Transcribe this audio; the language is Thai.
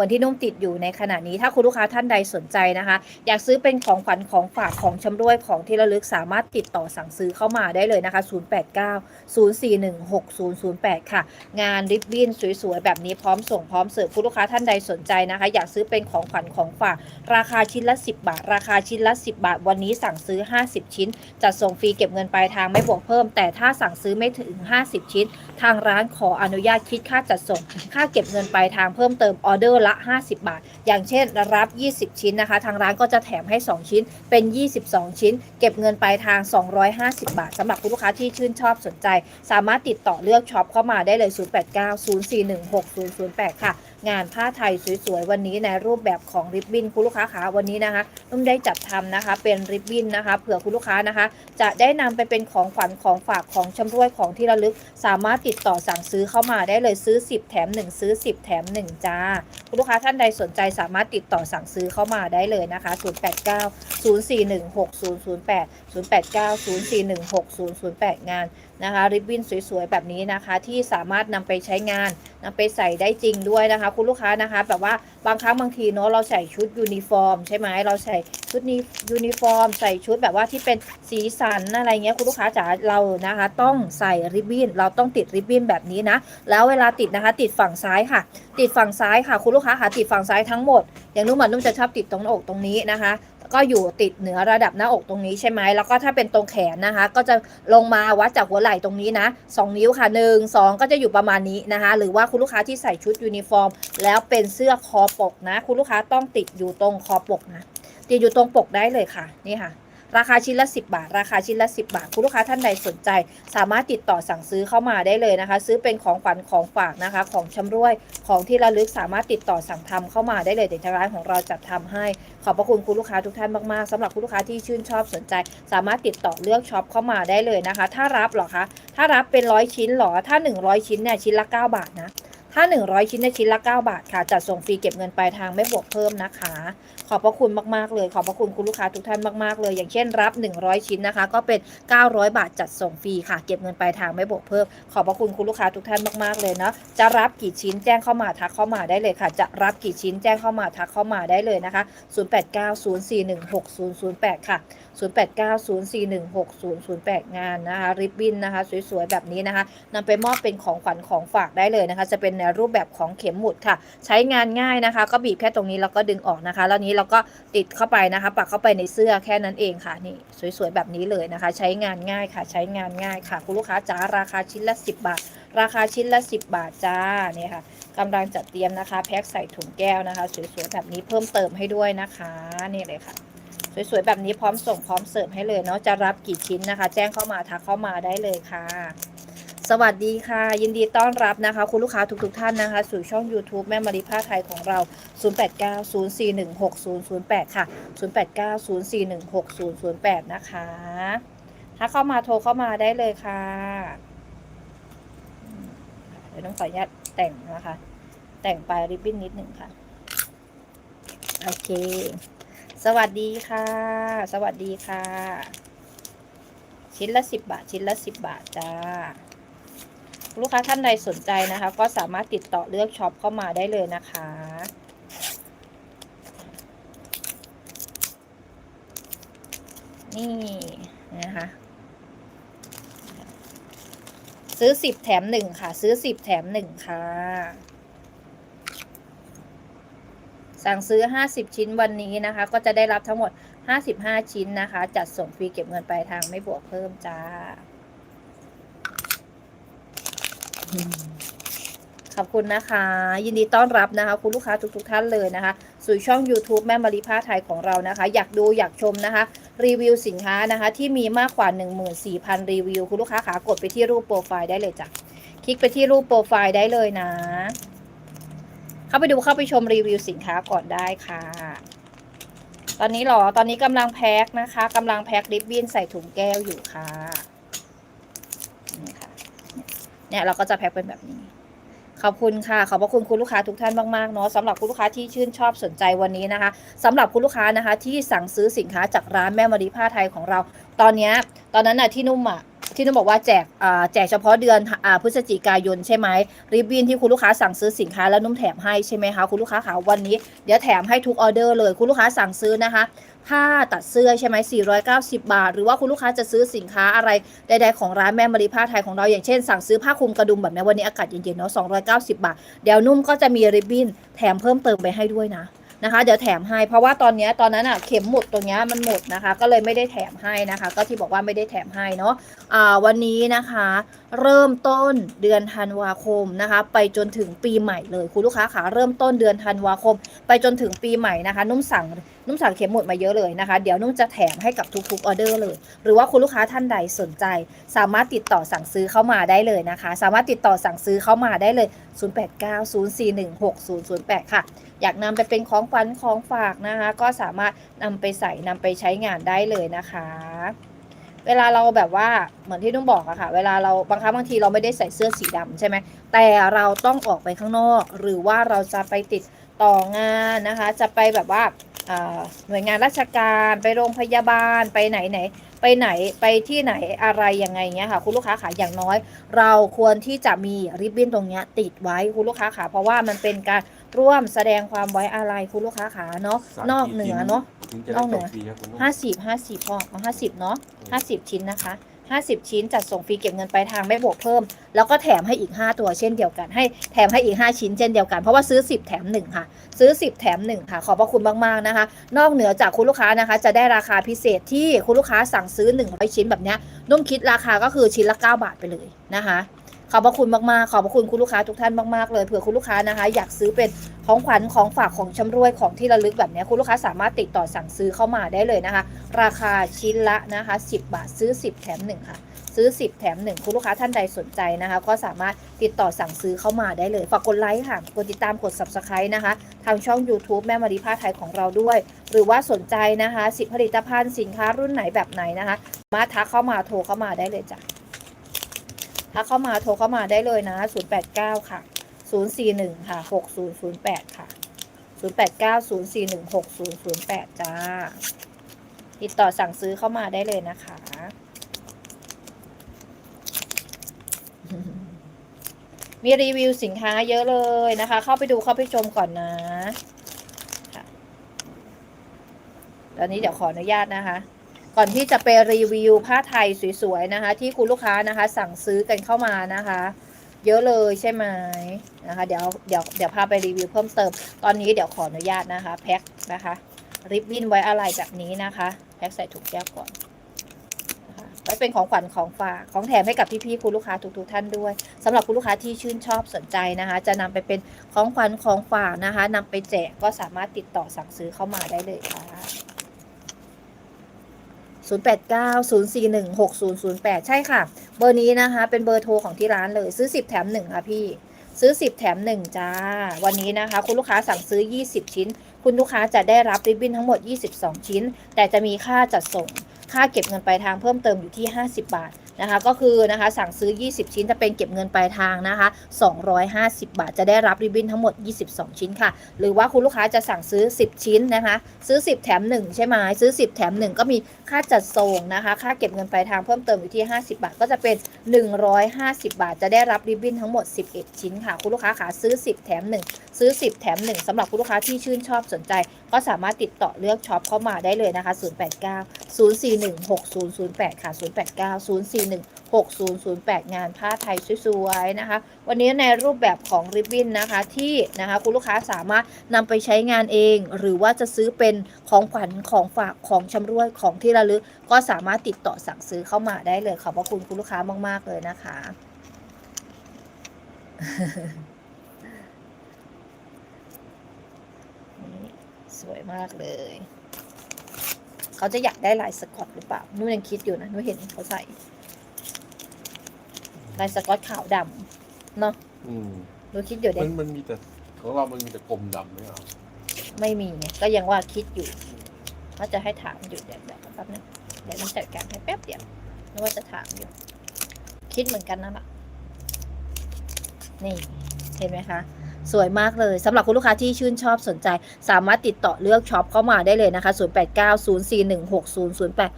มือนที่นุ่มติดอยู่ในขณะนี้ ถ้าคุณลูกค้าท่านใดสนใจนะคะ อยากซื้อเป็นของขวัญของฝากของชำร่วยของที่ระลึกสามารถติดต่อสั่งซื้อเข้ามาได้เลยนะคะ 089-041-6008 ค่ะ งานริบบิ้นสวยๆ แบบนี้พร้อมส่งพร้อมเสิร์ฟคุณลูกค้าท่านใดสนใจนะคะ อยากซื้อเป็นของขวัญของฝาก ราคาชิ้นละ 10 บาท ราคาชิ้นละ 10 บาท วันนี้สั่งซื้อ 50 ชิ้นจัดส่งฟรีเก็บเงินปลายทางไม่บวกเพิ่ม แต่ถ้าสั่งซื้อไม่ถึง 50 ชิ้น ทางร้านขออนุญาตคิดค่าจัดส่ง ค่าเก็บเงินปลายทางเพิ่มเติมออเดอร์ละ50 บาท อย่างเช่นรับ 20 ชิ้นนะคะ ทางร้านก็จะแถมให้ 2 ชิ้นเป็น 22 ชิ้น เก็บเงินปลายทาง 250 บาทสำหรับคุณลูกค้าที่ชื่นชอบสนใจ สามารถติดต่อเลือกช็อปเข้ามาได้เลย 0890416008 ค่ะ งานผ้าไทยสวยๆวันนี้ในรูปแบบของริบบิ้นคุณลูกค้าขาวันนี้นะคะนุ่มได้จัดทำนะคะ เป็นริบบิ้นนะคะเผื่อคุณลูกค้านะคะ จะได้นำไปเป็นของขวัญของฝากของชำร่วยของที่ระลึก สามารถติดต่อสั่งซื้อเข้ามาได้เลยซื้อ 10 แถม 1 ซื้อ 10 แถม 1 จ้า คุณลูกค้าท่านใดสนใจสามารถติดต่อสั่งซื้อเข้ามาได้เลยนะคะ 089 041 6008 089 041 6008 งานนะคะริบบิ้นสวยๆแบบนี้นะคะ ที่สามารถนำไปใช้งานนำไปใส่ได้จริงด้วยนะคะคุณลูกค้านะคะ แบบว่าบางครั้งบางทีเนาะเราใส่ชุดยูนิฟอร์ม ใช่ไหมเราใส่ชุดนี้ยูนิฟอร์ม ใส่ชุดแบบว่าที่เป็นสีสันอะไรเงี้ยคุณลูกค้าจ๋าเรานะคะ ต้องใส่ริบบิ้นเราต้องติดริบบิ้นแบบนี้นะ แล้วเวลาติดนะคะ ติดฝั่งซ้ายค่ะ ติดฝั่งซ้ายค่ะ คุณลูกค้าค่ะติดฝั่งซ้ายทั้งหมด อย่างนุ่มมันนุ่มจะชอบติดตรงหน้าอกตรงนี้นะคะ ก็อยู่ติดเหนือระดับหน้าอกตรงนี้ใช่ไหมแล้วก็ถ้าเป็นตรงแขนนะคะ ก็จะลงมาวัดจากหัวไหล่ตรงนี้นะ 2 นิ้วค่ะ 1 2 ก็จะอยู่ประมาณนี้นะคะ หรือว่าคุณลูกค้าที่ใส่ชุดยูนิฟอร์ม แล้วเป็นเสื้อคอปกนะ คุณลูกค้าต้องติดอยู่ตรงคอปกนะติดอยู่ตรงปกได้เลยค่ะนี่ค่ะ ราคาชิ้นละ 10 บาท ราคาชิ้นละ 10 บาท คุณลูกค้าท่านใดสนใจ สามารถติดต่อสั่งซื้อเข้ามาได้เลยนะคะ ซื้อเป็นของขวัญของฝากนะคะ ของชำรวยของที่ระลึกสามารถติดต่อสั่งทำเข้ามาได้เลยเดี๋ยวทางร้านของเราจัดทำให้ ขอบพระคุณคุณลูกค้าทุกท่านมากๆสำหรับคุณลูกค้าที่ชื่นชอบสนใจ สามารถติดต่อเลือกช็อปเข้ามาได้เลยนะคะ ถ้ารับหรอคะถ้ารับเป็นร้อยชิ้นหรอถ้า 100 ชิ้นเนี่ยชิ้นละ 9 บาทนะ ถ้า 100 ชิ้นเนี่ชิ้นละ 9 บาทค่ะ จัดส่งฟรีเก็บเงินปลายทางไม่บวกเพิ่มนะคะ ขอบพระคุณมากๆเลย ขอบพระคุณคุณลูกค้าทุกท่านมากๆเลย อย่างเช่นรับ 100 ชิ้นนะคะ ก็เป็น 900 บาทจัดส่งฟรีค่ะ เก็บเงินปลายทางไม่บวกเพิ่ม ขอบพระคุณคุณลูกค้าทุกท่านมากๆเลยเนาะ จะรับกี่ชิ้นแจ้งเข้ามาทักเข้ามาได้เลยค่ะ จะรับกี่ชิ้นแจ้งเข้ามาทักเข้ามาได้เลยนะคะ 0890416008 ค่ะ 0890416008 งานนะคะ ริบบิ้นนะคะ สวยๆ แบบนี้นะคะนำไปมอบเป็นของขวัญของฝากได้เลยนะคะ จะเป็นในรูปแบบของเข็มหมุดค่ะ ใช้งานง่ายนะคะ ก็บีบแค่ตรงนี้แล้วก็ดึงออกนะคะ แล้วนี้เราก็ติดเข้าไปนะคะ ปักเข้าไปในเสื้อแค่นั้นเองค่ะนี่สวยๆแบบนี้เลยนะคะ ใช้งานง่ายค่ะ ใช้งานง่ายค่ะ คุณลูกค้าจ๋าราคาชิ้นละ 10 บาท ราคาชิ้นละ 10 บาทจ้าเนี่ยค่ะกำลังจัดเตรียมนะคะ แพ็คใส่ถุงแก้วนะคะ สวยๆแบบนี้เพิ่มเติมให้ด้วยนะคะนี่เลยค่ะสวยๆแบบนี้พร้อมส่งพร้อมเสิร์ฟให้เลยเนาะจะรับกี่ชิ้นนะคะ แจ้งเข้ามาทักเข้ามาได้เลยค่ะ สวัสดีค่ะ ยินดีต้อนรับนะคะ คุณลูกค้าทุกๆท่านนะคะ สู่ช่อง YouTube แม่มาริผ้าไทยของเรา 0890416008 ค่ะ 0890416008 นะคะ ถ้าเข้ามาโทรเข้ามาได้เลยค่ะเดี๋ยวต้องขออนุญาตแต่งนะคะ แต่งปลายริบบิ้นนิดหนึ่งค่ะ โอเค สวัสดีค่ะ สวัสดีค่ะ ชิ้นละสิบบาท ชิ้นละสิบบาท จ้า ลูกค้าท่านใดสนใจนะคะ ก็สามารถติดต่อเลือกช็อปเข้ามาได้เลยนะคะ นี่นะคะซื้อสิบแถมหนึ่งค่ะ ซื้อสิบแถมหนึ่งค่ะ สั่งซื้อ50ชิ้นวันนี้นะคะ ก็จะได้รับทั้งหมด55ชิ้นนะคะ จัดส่งฟรีเก็บเงินปลายทางไม่บวกเพิ่มจ้า ขอบคุณนะคะ ยินดีต้อนรับนะคะ คุณลูกค้าทุกๆทท่านเลยนะคะ สู่ช่อง YouTube แม่มารีผ้าไทยของเรานะคะ อยากดูอยากชมนะคะ รีวิวสินค้านะคะ ที่มีมากกว่า 14,000 รีวิว คุณลูกค้าขากดไปที่รูปโปรไฟล์ได้เลยจ้ะคลิกไปที่รูปโปรไฟล์ได้เลยนะ เข้าไปดูเข้าไปชมรีวิวสินค้าก่อนได้ค่ะ ตอนนี้หรอตอนนี้กำลังแพ็คนะคะกำลังแพ็คริบบิ้นใส่ถุงแก้วอยู่ค่ะนี่ค่ะ เนี่ยเราก็จะแพ็คเป็นแบบนี้ ขอบคุณค่ะ ขอบพระคุณคุณลูกค้าทุกท่านมากๆเนาะสำหรับคุณลูกค้าที่ชื่นชอบสนใจวันนี้นะคะสำหรับคุณลูกค้านะคะ ที่สั่งซื้อสินค้าจากร้านแม่มารีผ้าไทยของเรา ตอนนี้ตอนนั้นน่ะที่นุ่มอะ ที่นุ่นบอกว่าแจกอ่าแจกเฉพาะเดือนอพฤศจิกายนใช่ไหมริบบิ้นที่คุณลูกค้าสั่งซื้อสินค้าแล้วนุ่มแถมให้ใช่ไหมคะคุณลูกค้าขาวันนี้เดี๋ยวแถมให้ทุกออเดอร์เลยคุณลูกค้าสั่งซื้อนะคะผ้าตัดเสื้อใช่ไหม490 บาท หรือว่าคุณลูกค้าจะซื้อสินค้าอะไรใดๆของร้านแม่มารีผ้าไทยของเราอย่างเช่น สั่งซื้อผ้าคลุมกระดุมแบบนี้วันนี้อากาศเย็นๆเนาะ290 บาท เดี๋ยวนุ่มก็จะมีริบบิ้นแถมเพิ่มเติมไปให้ด้วยนะ นะคะ เดี๋ยวแถมให้ เพราะว่าตอนนี้ตอนนั้นอะเข็มหมดตรงนี้มันหมดนะคะ ก็เลยไม่ได้แถมให้นะคะ ก็ที่บอกว่าไม่ได้แถมให้เนาะอ่าวันนี้นะคะ เริ่มต้นเดือนธันวาคมนะคะ ไปจนถึงปีใหม่เลยคุณลูกค้าขาเริ่มต้นเดือนธันวาคม ไปจนถึงปีใหม่นะคะ นุ่มสั่งนุ่มสั่งเข็มหมดมาเยอะเลยนะคะ เดี๋ยวนุ่มจะแถมให้กับทุกๆออเดอร์เลย หรือว่าคุณลูกค้าท่านใดสนใจ สามารถติดต่อสั่งซื้อเข้ามาได้เลยนะคะ สามารถติดต่อสั่งซื้อเข้ามาได้เลย 0890416008 ค่ะ อยากนำไปเป็นของขวัญของฝากนะคะ ก็สามารถนำไปใส่นำไปใช้งานได้เลยนะคะ เวลาเราแบบว่าเหมือนที่นุ่มบอกอะค่ะ เวลาเราบางครั้งบางทีเราไม่ได้ใส่เสื้อสีดำใช่ไหมแต่เราต้องออกไปข้างนอก หรือว่าเราจะไปติดต่องานนะคะ จะไปแบบว่าอ่าหน่วยงานราชการไปโรงพยาบาลไปไหนไหน ไปไหนไปที่ไหนอะไรยังไงเงี้ยค่ะคุณลูกค้าขาอย่างน้อย เราควรที่จะมีริบบิ้นตรงเนี้ยติดไว้คุณลูกค้าขาเพราะว่ามันเป็นการ ร่วมแสดงความไว้อาลัยคุณลูกค้าขาเนาะสั่งนอกกี่เหนือชิ้เนาะถึงจะนได้อกเหนืส่องฟรีครับคุณนุ่มห้าสิบห้าสิบพอเอาห้าสิบเนาะห้าสิบชิ้นนะคะห้าสิบชิ้นจัดส่งฟรีเก็บเงินปลายทางไม่บวกเพิ่ม แล้วก็แถมให้อีก5ตัวเช่นเดียวกัน ให้แถมให้อีก5ชิ้นเช่นเดียวกันเพราะว่าซื้อ10แถม1ค่ะ ซื้อ10แถม1ค่ะ ขอบพระคุณมากๆนะคะ นอกเหนือจากคุณลูกค้านะคะ จะได้ราคาพิเศษที่คุณลูกค้าสั่งซื้อ100ชิ้นแบบเนี้ยนุ่มคิดราคาก็คือชิ้นละ9บาทไปเลยนะคะ ขอบพระคุณมากๆ ขอบพระคุณคุณลูกค้าทุกท่านมากๆ เลยเผื่อคุณลูกค้านะคะ อยากซื้อเป็นของขวัญของฝากของชำรวยของที่ระลึกแบบนี้คุณลูกค้าสามารถติดต่อสั่งซื้อเข้ามาได้เลยนะคะ ราคาชิ้นละนะคะ 10 บาทซื้อ 10 แถม1ค่ะซื้อ 10 แถม 1 คุณลูกค้าท่านใดสนใจนะคะ ก็สามารถติดต่อสั่งซื้อเข้ามาได้เลย ฝากกดไลค์ค่ะ กดติดตามกด subscribe นะคะ ทางช่อง YouTube แม่มารีผ้าไทยของเราด้วย หรือว่าสนใจนะคะ สิผลิตภัณฑ์สินค้ารุ่นไหนแบบไหนนะคะ มาทักเข้ามาโทรเข้ามาได้เลยจ้ะ ทักเข้ามาโทรเข้ามาได้เลยนะ 089 ค่ะ 041 ค่ะ 6008 ค่ะ 089 041 6008 จ้า ติดต่อสั่งซื้อเข้ามาได้เลยนะคะ มีรีวิวสินค้าเยอะเลยนะคะ เข้าไปดูเข้าไปชมก่อนนะตอนนี้เดี๋ยวขออนุญาตนะคะ ก่อนที่จะไปรีวิวผ้าไทยสวยๆนะคะ ที่คุณลูกค้านะคะ สั่งซื้อกันเข้ามานะคะ เยอะเลยใช่ไหมนะคะเดี๋ยวเดี๋ยวเดี๋ยวพาไปรีวิวเพิ่มเติม ตอนนี้เดี๋ยวขออนุญาตนะคะแพ็คนะคะริบบิ้นไว้อะไรแบบนี้นะคะแพ็คใส่ถุงแก้วก่อนไว้เป็นของขวัญของฝากของแถมให้กับพี่ๆคุณลูกค้าทุกๆท่านด้วยสำหรับคุณลูกค้าที่ชื่นชอบสนใจนะคะ จะนำไปเป็นของขวัญของฝากนะคะนำไปแจกก็สามารถติดต่อสั่งซื้อเข้ามาได้เลยค่ะ 0890416008 ใช่ค่ะ เบอร์นี้นะคะ เป็นเบอร์โทรของที่ร้านเลยซื้อ 10 แถม 1 ค่ะพี่ ซื้อ 10 แถม 1 จ้า วันนี้นะคะ คุณลูกค้าสั่งซื้อ 20 ชิ้น คุณลูกค้าจะได้รับริบบิ้นทั้งหมด 22 ชิ้น แต่จะมีค่าจัดส่ง ค่าเก็บเงินปลายทางเพิ่มเติมอยู่ที่ 50 บาท นะคะ ก็คือนะคะสั่งซื้อ 20 ชิ้นจะเป็นเก็บเงินปลายทางนะคะ 250 บาทจะได้รับริบบิ้นทั้งหมด 22 ชิ้นค่ะ หรือว่าคุณลูกค้าจะสั่งซื้อ 10 ชิ้นนะคะ ซื้อ 10 แถม 1 ใช่ไหมซื้อ 10 แถม 1 ก็มีค่าจัดส่งนะคะ ค่าเก็บเงินปลายทางเพิ่มเติมอยู่ที่ 50 บาท ก็จะเป็น 150 บาท จะได้รับริบบิ้นทั้งหมด 11 ชิ้นค่ะ คุณลูกค้าขาซื้อ 10 แถม 1 ซื้อ 10 แถม 1สำหรับคุณลูกค้าที่ชื่นชอบสนใจ ก็สามารถติดต่อเลือกช็อปเข้ามาได้เลยนะคะ 089 041 6008 ค่ะ 089 041 6008 งานผ้าไทยสวยๆนะคะ วันนี้ในรูปแบบของริบบิ้นนะคะที่นะคะคุณลูกค้าสามารถนำไปใช้งานเอง หรือว่าจะซื้อเป็นของขวัญของฝากของชำร่วยของที่ระลึก ก็สามารถติดต่อสั่งซื้อเข้ามาได้เลยขอบพระคุณคุณลูกค้ามาก ๆ เลยนะคะสวยมากเลย เขาจะอยากได้ลายสกอตหรือเปล่านุ่นยังคิดอยู่นะนุ่นเห็นเขาใส่ลายสกอตขาวดำเนาะอืมนุ่นคิดอยู่มัเด็นมันมีแต่ของเรามันมีแต่กลมดำไม่เอาไม่มีไงก็ยังว่าคิดอยู่ว่าจะให้ถามอยู่เดี๋ยวเดี๋ยวแป๊บนึงเดี๋ยวนุ่นจัดการให้แป๊บเดียวนึกว่าจะถามอยู่ คิดเหมือนกันนั่นแหละนี่เห็นไหมคะ สวยมากเลยสำหรับคุณลูกค้าที่ชื่นชอบสนใจ สามารถติดต่อเลือกช็อปเข้ามาได้เลยนะคะ 0890416008